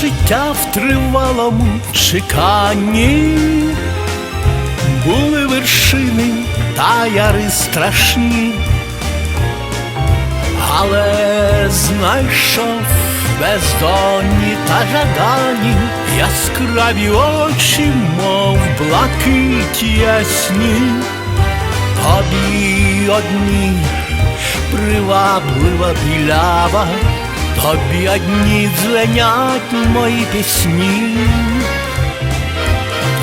Життя в тривалому чеканні, були вершини та яри страшні, але знайшов бездонні та жадані, яскраві очі, мов блакить ясні, тобі одні приваблива білява, тобі одні дзвенять мої пісні,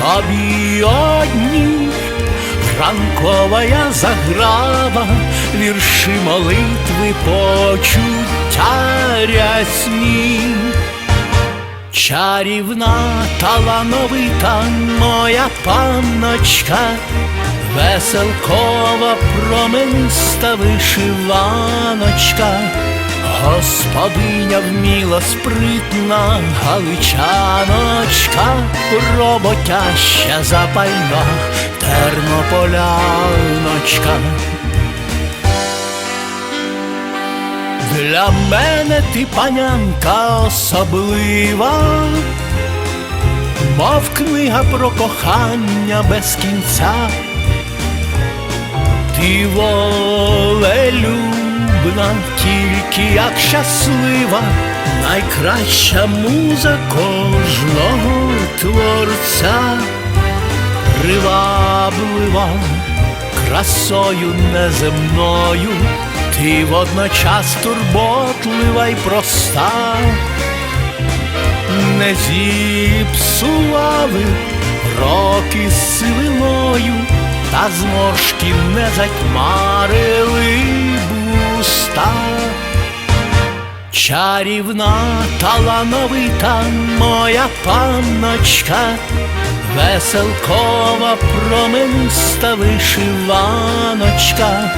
тобі одні ранкова заграва, вірші молитви почуття рясні. Чарівна талановита моя панночка, веселкова промениста вишиваночка, господиня вміла спритна галичаночка, роботяща запальна тернополяночка. Для мене ти панянка особлива, мов книга про кохання без кінця, ти волелюбна, тільки як щаслива, найкраща муза кожного творця, приваблива красою неземною, ти водночас турботлива й проста, не зіпсували роки сивиною, та зморшки не затьмарили буста. Чарівна талановита моя панночка, веселкова промениста вишиваночка,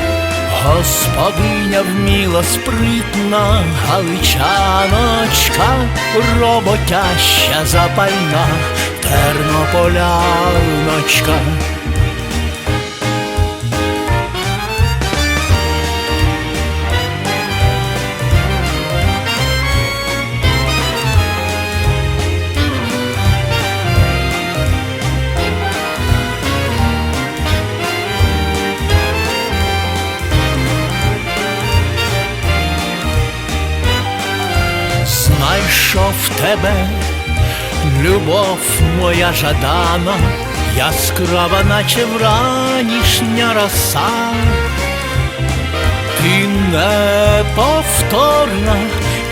господиня вміла спритна галичаночка, роботяща запальна тернополяночка. Знайшов тебе, любов моя жадана, яскрава, наче вранішня роса, ти неповторна,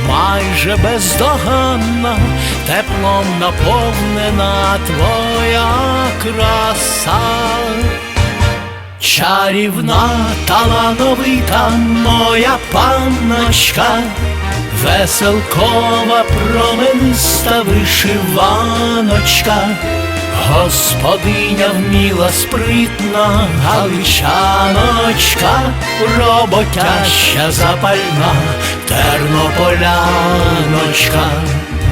майже бездоганна, теплом наповнена твоя краса. Чарівна талановита моя панночка, веселкова промениста вишиваночка, господиня вміла спритна галичаночка, роботяща запальна тернополяночка,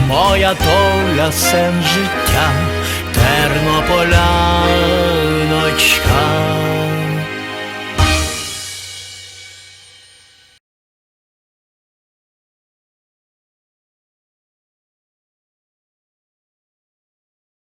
моя доля сен життя, тернополяночка.